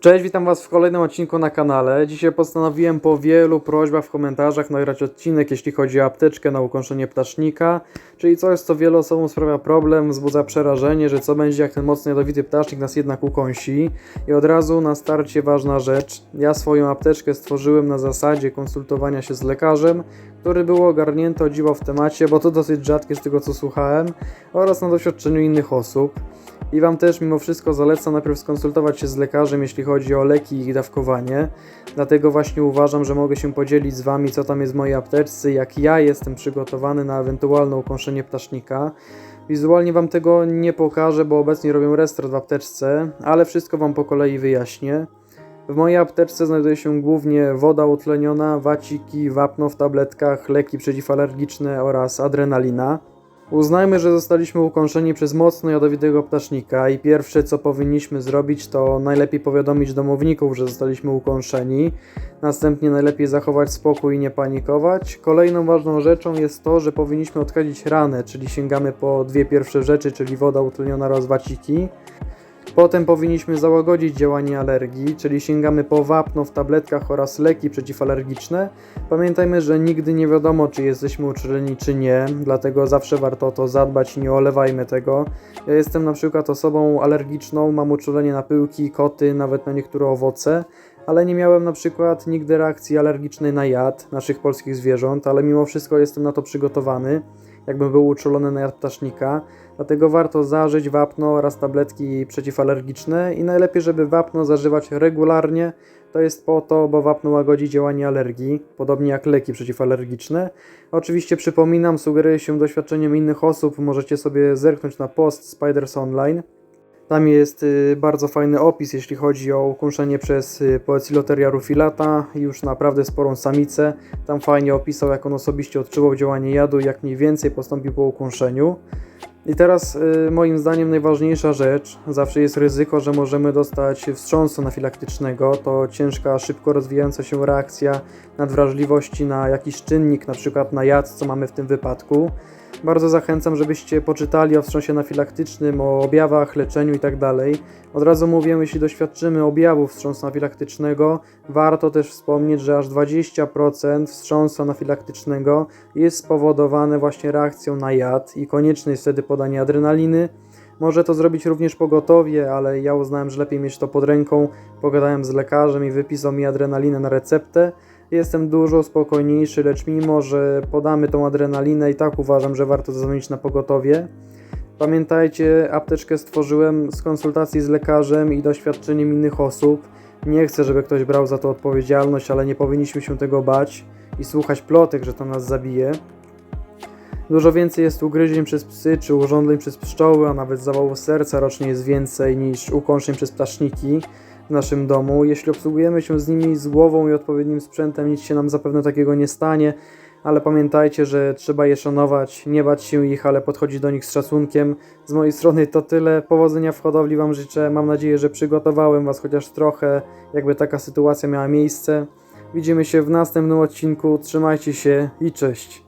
Cześć, witam Was w kolejnym odcinku na kanale. Dzisiaj postanowiłem po wielu prośbach w komentarzach nagrać odcinek, jeśli chodzi o apteczkę na ukąszenie ptasznika, czyli coś, co wielu osobom sprawia problem, wzbudza przerażenie, że co będzie, jak ten mocno jadowity ptasznik nas jednak ukąsi. I od razu na starcie ważna rzecz. Ja swoją apteczkę stworzyłem na zasadzie konsultowania się z lekarzem, który był ogarnięty o dziwo w temacie, bo to dosyć rzadkie z tego co słuchałem, oraz na doświadczeniu innych osób. I Wam też mimo wszystko zalecam najpierw skonsultować się z lekarzem, jeśli chodzi o leki i ich dawkowanie. Dlatego właśnie uważam, że mogę się podzielić z Wami, co tam jest w mojej apteczce, jak ja jestem przygotowany na ewentualne ukąszenie ptasznika. Wizualnie Wam tego nie pokażę, bo obecnie robię restart w apteczce, ale wszystko Wam po kolei wyjaśnię. W mojej apteczce znajduje się głównie woda utleniona, waciki, wapno w tabletkach, leki przeciwalergiczne oraz adrenalina. Uznajmy, że zostaliśmy ukąszeni przez mocno jadowitego ptasznika i pierwsze co powinniśmy zrobić to najlepiej powiadomić domowników, że zostaliśmy ukąszeni. Następnie najlepiej zachować spokój i nie panikować. Kolejną ważną rzeczą jest to, że powinniśmy odkadzić ranę, czyli sięgamy po dwie pierwsze rzeczy, czyli woda utleniona oraz waciki. Potem powinniśmy załagodzić działanie alergii, czyli sięgamy po wapno w tabletkach oraz leki przeciwalergiczne. Pamiętajmy, że nigdy nie wiadomo, czy jesteśmy uczuleni, czy nie, dlatego zawsze warto o to zadbać nie olewajmy tego. Ja jestem na przykład osobą alergiczną, mam uczulenie na pyłki, koty, nawet na niektóre owoce, ale nie miałem na przykład nigdy reakcji alergicznej na jad naszych polskich zwierząt, ale mimo wszystko jestem na to przygotowany, jakbym był uczulony na jad ptasznika. Dlatego warto zażyć wapno oraz tabletki przeciwalergiczne i najlepiej, żeby wapno zażywać regularnie. To jest po to, bo wapno łagodzi działanie alergii, podobnie jak leki przeciwalergiczne. Oczywiście przypominam, sugeruję się doświadczeniem innych osób, możecie sobie zerknąć na post Spiders Online. Tam jest y, bardzo fajny opis, jeśli chodzi o ukąszenie przez y, Poeciloteria rufilata, już naprawdę sporą samicę. Tam fajnie opisał, jak on osobiście odczuwał działanie jadu jak mniej więcej postąpił po ukąszeniu. I teraz y, moim zdaniem najważniejsza rzecz, zawsze jest ryzyko, że możemy dostać wstrząsu anafilaktycznego. To ciężka, szybko rozwijająca się reakcja nadwrażliwości na jakiś czynnik, na przykład na jad, co mamy w tym wypadku. Bardzo zachęcam, żebyście poczytali o wstrząsie anafilaktycznym, o objawach, leczeniu itd. Od razu mówię, jeśli doświadczymy objawów wstrząsu anafilaktycznego, warto też wspomnieć, że aż 20% wstrząsu anafilaktycznego jest spowodowane właśnie reakcją na jad i konieczne jest wtedy podanie adrenaliny. Może to zrobić również pogotowie, ale ja uznałem, że lepiej mieć to pod ręką. Pogadałem z lekarzem i wypisał mi adrenalinę na receptę. Jestem dużo spokojniejszy, lecz mimo, że podamy tą adrenalinę i tak uważam, że warto zadzwonić na pogotowie. Pamiętajcie, apteczkę stworzyłem z konsultacji z lekarzem i doświadczeniem innych osób. Nie chcę, żeby ktoś brał za to odpowiedzialność, ale nie powinniśmy się tego bać i słuchać plotek, że to nas zabije. Dużo więcej jest ugryzień przez psy czy urządzeń przez pszczoły, a nawet zawałów serca rocznie jest więcej niż ukąszeń przez ptaszniki w naszym domu. Jeśli obsługujemy się z nimi z głową i odpowiednim sprzętem, nic się nam zapewne takiego nie stanie, ale pamiętajcie, że trzeba je szanować, nie bać się ich, ale podchodzić do nich z szacunkiem. Z mojej strony to tyle. Powodzenia w hodowli Wam życzę. Mam nadzieję, że przygotowałem Was chociaż trochę, jakby taka sytuacja miała miejsce. Widzimy się w następnym odcinku. Trzymajcie się i cześć.